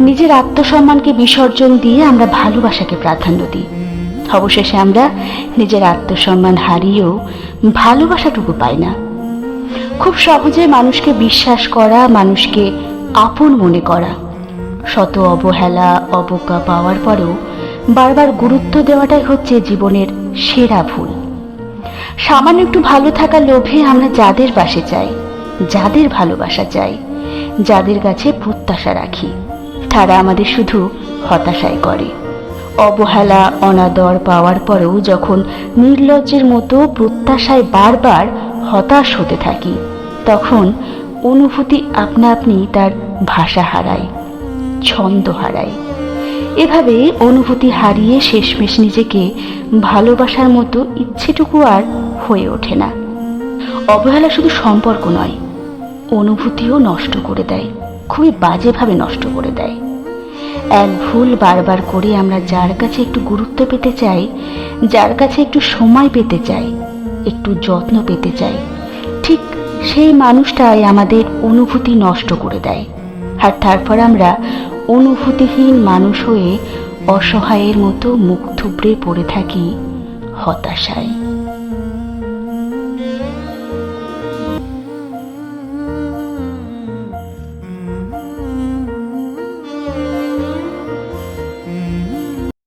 নিজের আত্মসম্মানকে বিসর্জন দিয়ে আমরা ভালোবাসাকে প্রাধান্য দিই। অবশেষে আমরা নিজের আত্মসম্মান হারিয়েও ভালোবাসাটুকু পাই না। খুব সহজে মানুষকে বিশ্বাস করা, মানুষকে আপন মনে করা, শত অবহেলা, অবজ্ঞা পাওয়ার পরেও বারবার গুরুত্ব দেওয়াটাই হচ্ছে জীবনের সেরা ভুল। সামান্য একটু ভালো থাকার লোভে আমরা যাদের পাশে চাই, যাদের ভালোবাসা চাই, যাদের কাছে প্রত্যাশা রাখি। তারা আমাদের শুধু হতাশায় করে। অবহেলা, অনাদর পাওয়ার পরেও যখন নির্লজ্জের মতো প্রত্যাশায় বারবার হতাশ হতে থাকি, তখন অনুভূতি আপনা আপনি তার ভাষা হারায়, ছন্দ হারায়। এভাবে অনুভূতি হারিয়ে শেষমেশ নিজেকে ভালোবাসার মতো ইচ্ছেটুকু আর হয়ে ওঠে না। অবহেলা শুধু সম্পর্ক নয়, অনুভূতিও নষ্ট করে দেয়। খুবই বাজেভাবে নষ্ট করে দেয়। এক ভুল বারবার করে আমরা যার কাছে একটু গুরুত্ব পেতে চাই, যার কাছে একটু সময় পেতে চাই, একটু যত্ন পেতে চাই, ঠিক সেই মানুষটাই আমাদের অনুভূতি নষ্ট করে দেয়। আর তারপর আমরা অনুভূতিহীন মানুষ হয়ে অসহায়ের মতো মুখ থুবড়ে পড়ে থাকি হতাশায়।